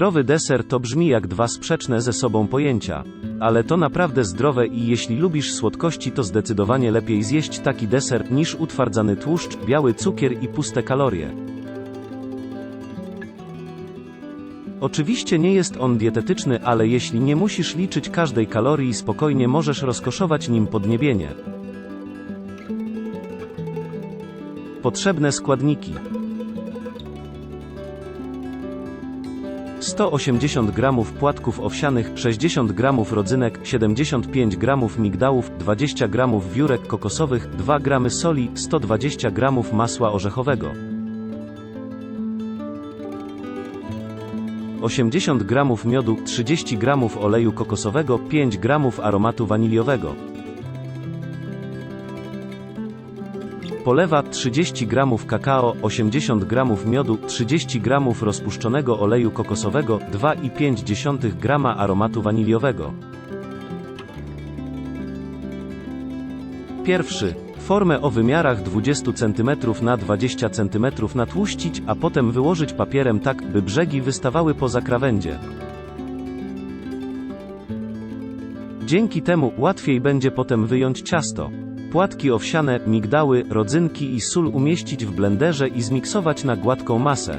Zdrowy deser to brzmi jak dwa sprzeczne ze sobą pojęcia. Ale to naprawdę zdrowe i jeśli lubisz słodkości to zdecydowanie lepiej zjeść taki deser niż utwardzany tłuszcz, biały cukier i puste kalorie. Oczywiście nie jest on dietetyczny, ale jeśli nie musisz liczyć każdej kalorii spokojnie możesz rozkoszować nim podniebienie. Potrzebne składniki 180 g płatków owsianych, 60 g rodzynek, 75 g migdałów, 20 g wiórek kokosowych, 2 g soli, 120 g masła orzechowego. 80 g miodu, 30 g oleju kokosowego, 5 g aromatu waniliowego. Polewa 30 g kakao, 80 g miodu, 30 g rozpuszczonego oleju kokosowego, 2,5 g aromatu waniliowego. Pierwszy. Formę o wymiarach 20 cm na 20 cm natłuścić, a potem wyłożyć papierem tak, by brzegi wystawały poza krawędzie. Dzięki temu łatwiej będzie potem wyjąć ciasto. Płatki owsiane, migdały, rodzynki i sól umieścić w blenderze i zmiksować na gładką masę.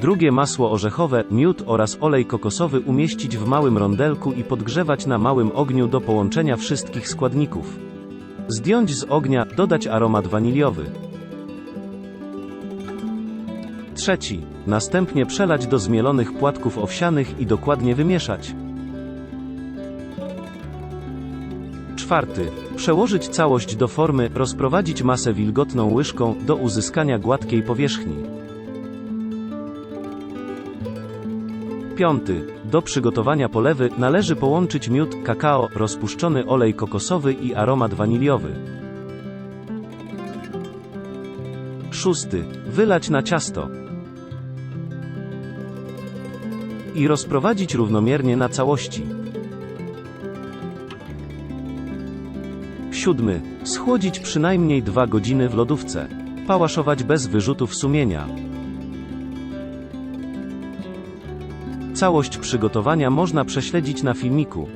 Drugie masło orzechowe, miód oraz olej kokosowy umieścić w małym rondelku i podgrzewać na małym ogniu do połączenia wszystkich składników. Zdjąć z ognia, dodać aromat waniliowy. Trzeci. Następnie przelać do zmielonych płatków owsianych i dokładnie wymieszać. Czwarty. Przełożyć całość do formy, rozprowadzić masę wilgotną łyżką do uzyskania gładkiej powierzchni. Piąty. Do przygotowania polewy należy połączyć miód, kakao, rozpuszczony olej kokosowy i aromat waniliowy. Szósty. Wylać na ciasto. I rozprowadzić równomiernie na całości. Siódmy. Schłodzić przynajmniej 2 godziny w lodówce. Pałaszować bez wyrzutów sumienia. Całość przygotowania można prześledzić na filmiku.